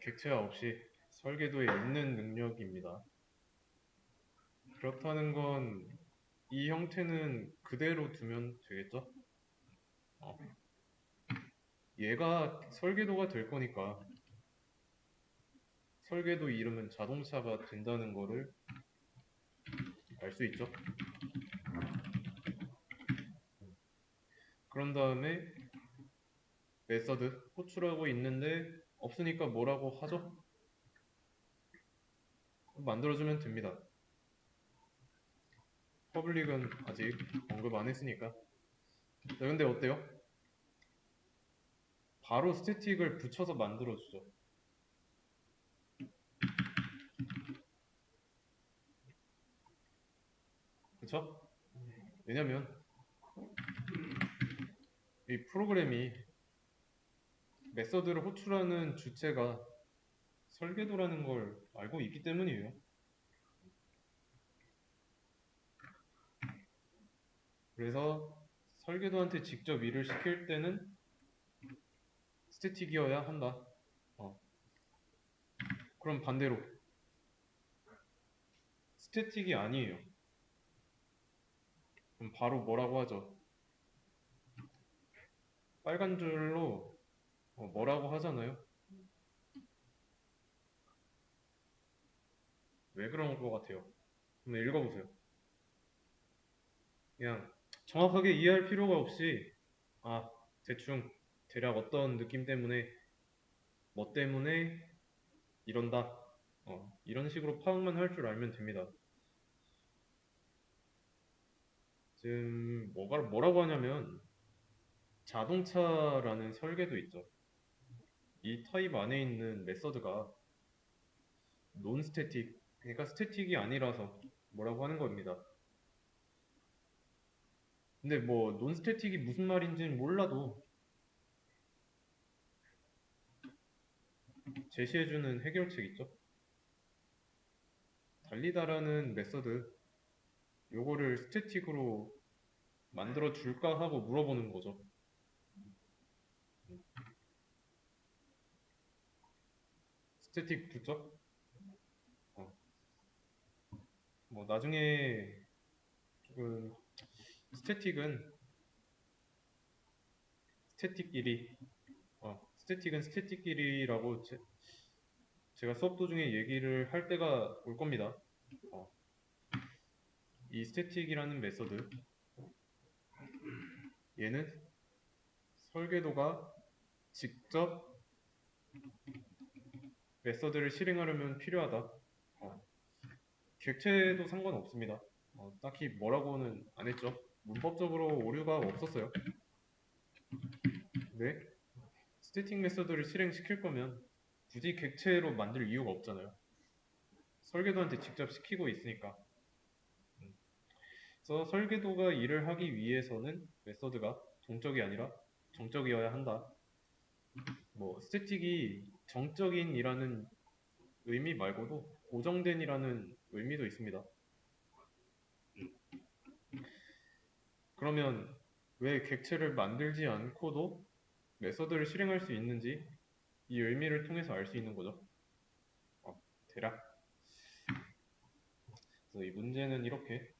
객체화 없이 설계도에 있는 능력입니다. 그렇다는 건 이 형태는 그대로 두면 되겠죠? 어. 얘가 설계도가 될 거니까 설계도 이름은 자동차가 된다는 거를 알 수 있죠? 그런 다음에 메서드 호출하고 있는데 없으니까 뭐라고 하죠? 만들어주면 됩니다. 퍼블릭은 아직 언급 안 했으니까. 자, 근데 어때요? 바로 스태틱을 붙여서 만들어주죠. 그쵸? 왜냐면 이 프로그램이 메서드를 호출하는 주체가 설계도라는 걸 알고 있기 때문이에요. 그래서 설계도한테 직접 일을 시킬 때는 스태틱이어야 한다. 어. 그럼 반대로 스태틱이 아니에요. 그럼 바로 뭐라고 하죠? 빨간 줄로 어, 뭐라고 하잖아요. 왜 그런 것 같아요? 한번 읽어보세요. 그냥 정확하게 이해할 필요가 없이 아 대충 대략 어떤 느낌 때문에 뭐 때문에 이런다 어, 이런 식으로 파악만 할 줄 알면 됩니다. 지금 뭐가 뭐라고 하냐면 자동차라는 설계도 있죠. 이 타입 안에 있는 메서드가 논 스태틱 그러니까 스태틱이 아니라서 뭐라고 하는 겁니다. 근데 뭐 논 스태틱이 무슨 말인지는 몰라도 제시해주는 해결책 있죠? 달리다라는 메서드 요거를 스태틱으로 만들어 줄까 하고 물어보는 거죠. 스태틱 붙죠? 어. 뭐 나중에 조금 스태틱은 스태틱끼리 어, 스태틱은 스태틱끼리라고 제, 제가 수업 도중에 얘기를 할 때가 올 겁니다. 어. 이 스태틱이라는 메서드 얘는 설계도가 직접 메서드를 실행하려면 필요하다. 어. 객체도 상관없습니다. 어, 딱히 뭐라고는 안 했죠. 문법적으로 오류가 없었어요. 네? 스태틱 메서드를 실행시킬 거면 굳이 객체로 만들 이유가 없잖아요. 설계도한테 직접 시키고 있으니까. 음. 그래서 설계도가 일을 하기 위해서는 메서드가 동적이 아니라 정적이어야 한다. 뭐 스태틱이 정적인이라는 의미 말고도 고정된이라는 의미도 있습니다. 그러면 왜 객체를 만들지 않고도 메서드를 실행할 수 있는지 이 의미를 통해서 알 수 있는 거죠. 어, 대략. 그래서 이 문제는 이렇게